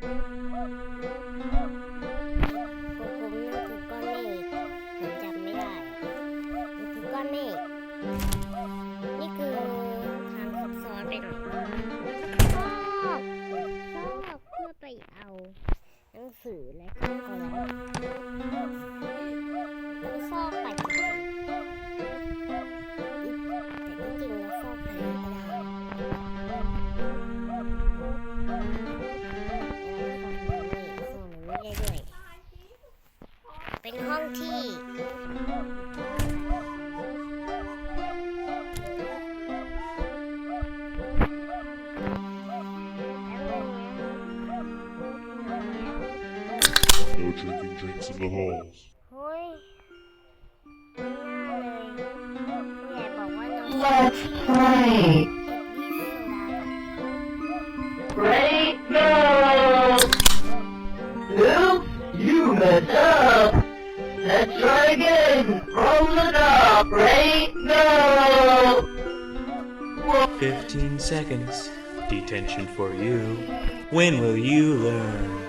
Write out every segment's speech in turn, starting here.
ผมมันคือก้อนเมฆผจำไม่ได้มัก้อมฆนี่คือทาซ้อนไปหน่อชอบชอบเพื่อไปเอาหนังสือและขอความ No drinking drinks in the halls. Let's play. Ready? Go! Oops, you messed up. Let's try again. From the top. Ready? Go! 15 seconds. Detention for you. When will you learn?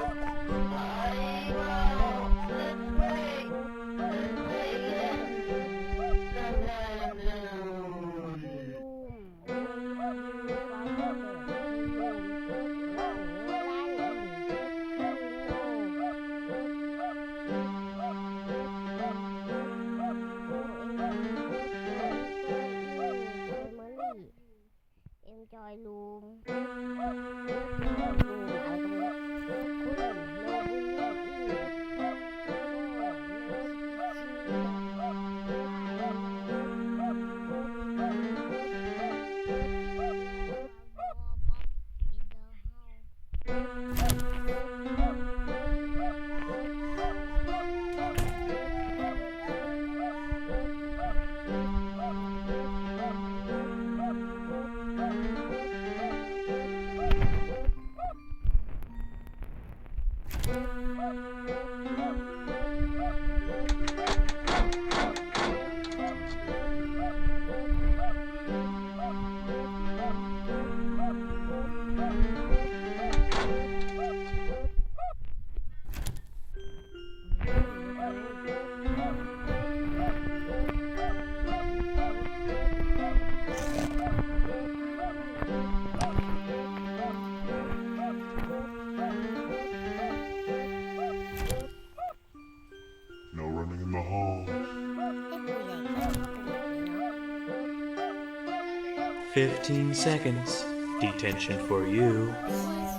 15 seconds. Detention for you.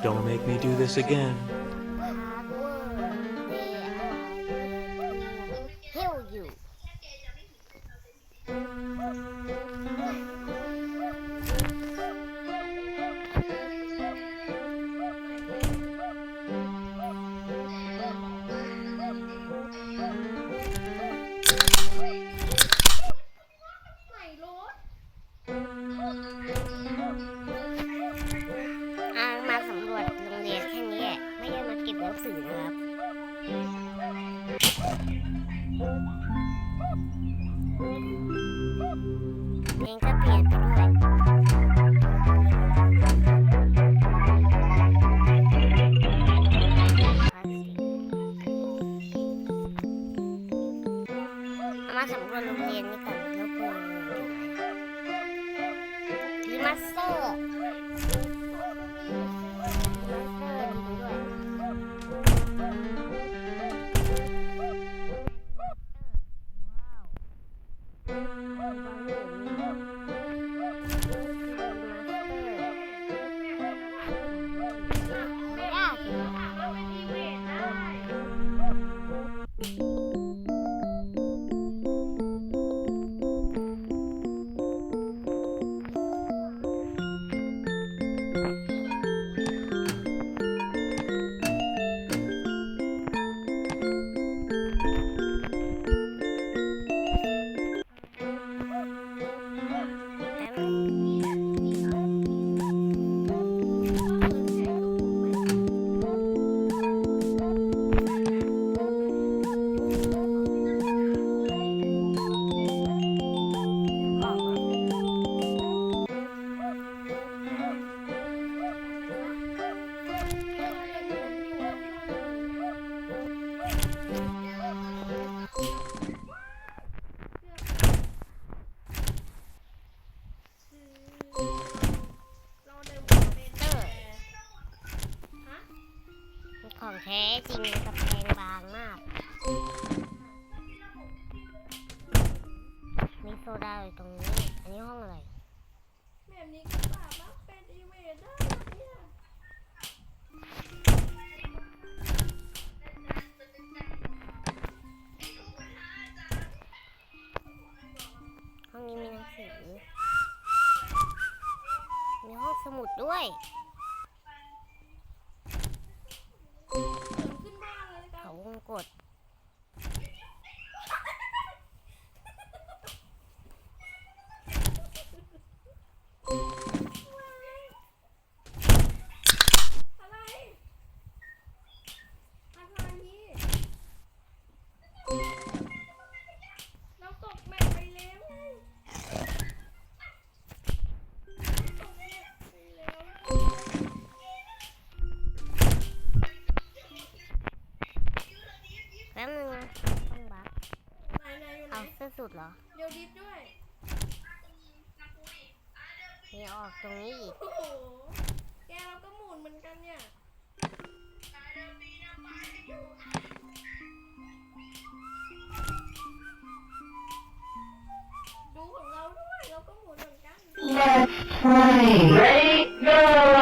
Don't make me do this again. ด้วย เหรอ เดี๋ยวดิฟด้วย นี่ออกตรงนี้อีก โอ้โห แกเราก็หมุนเหมือนกันเนี่ย ดูของเราด้วย เราก็หมุนเหมือนกัน Let's play. Ready, go.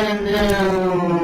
and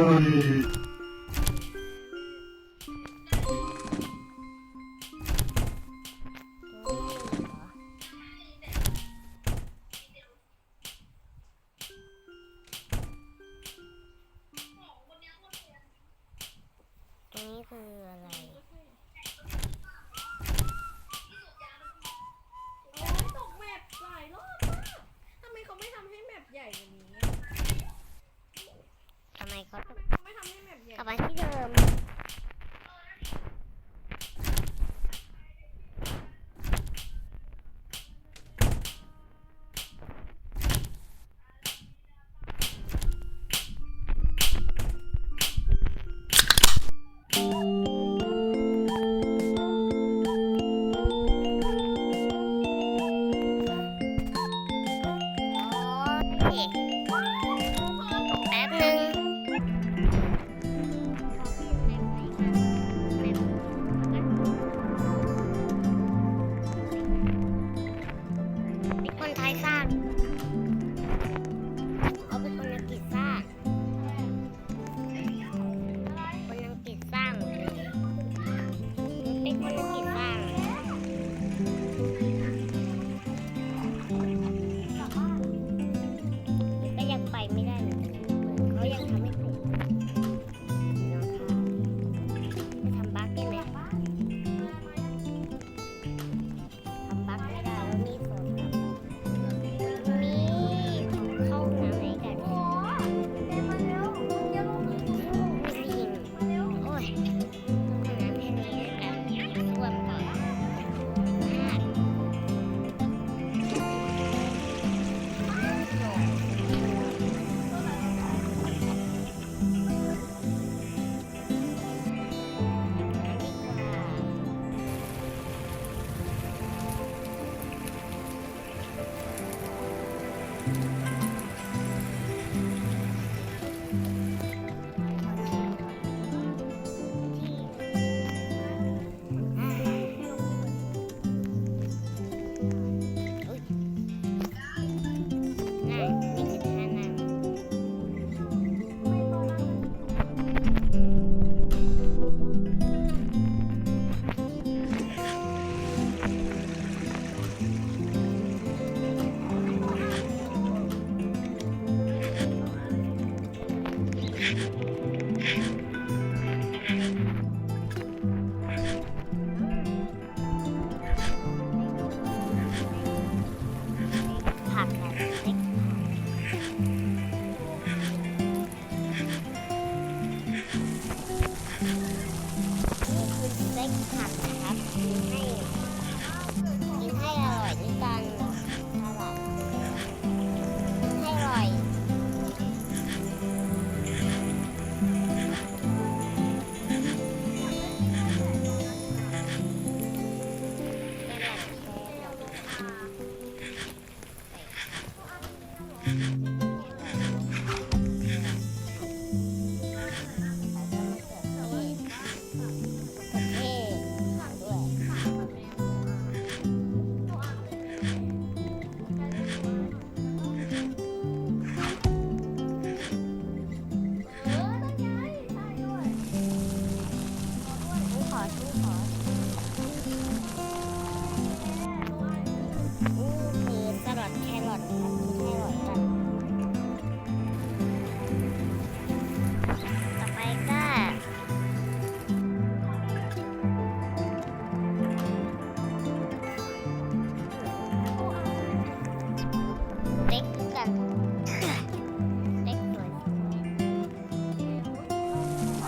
Mm-hmm.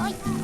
はい。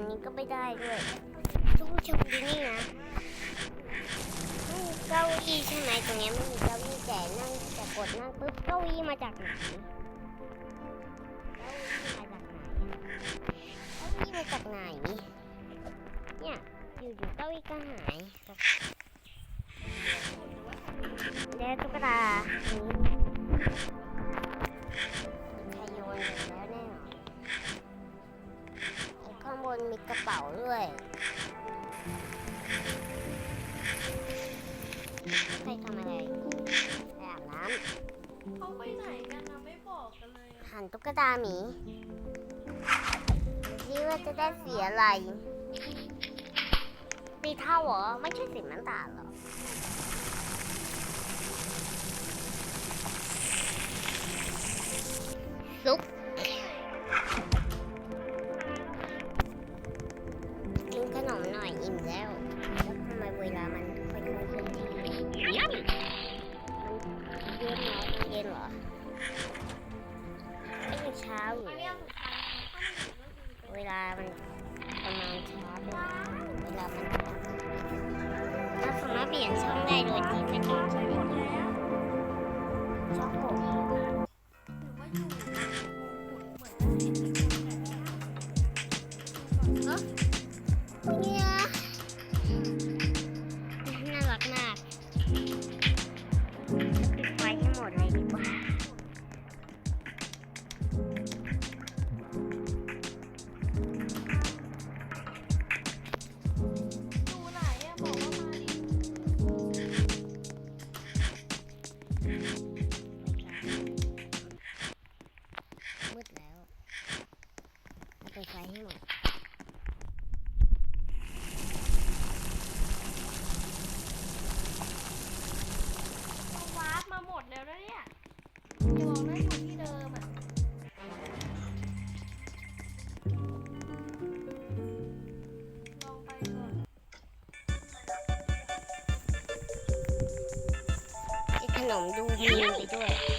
านนี้ก็ไม่ได้ด้วยทุกผู้ชมดูนี่นะเก้าอี้ใช่ไหมตรงนี้ไม่มีเก้าอี้แต่นั่งแต่กดนั่งปุ๊บเก้าอี้มาจากไหนเก้าอี้มาจากไหนเก้าอี้มาจากไหนเนี่ยอยู่ๆเก้าอี้ก็หาย ไปทำอะไรไปอาบน้ำเขาไปไหนกันนะไม่บอกกันเลยหั่นตุ๊กตาหมีดูสิว่าจะได้เสียอะไรสีเท่าเหรอ ไม่ใช่สีน้ำตาลหรอ ซุป 那我们就不回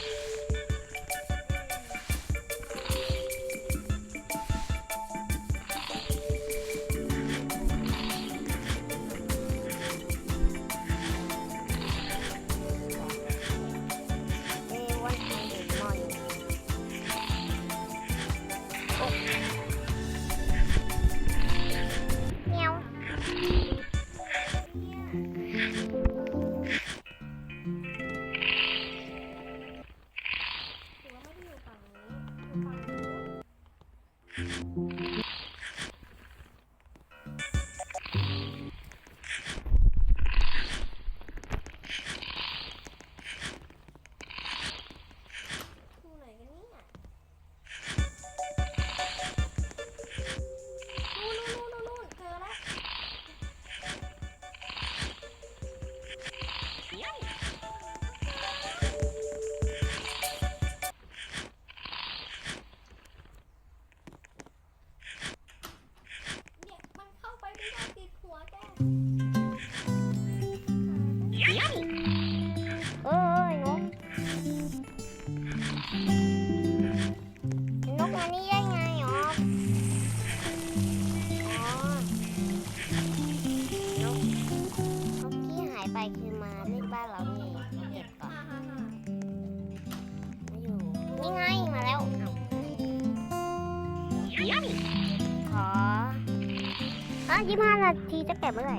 ะยี่ห้านาทีจะแกะเมื่อไหร่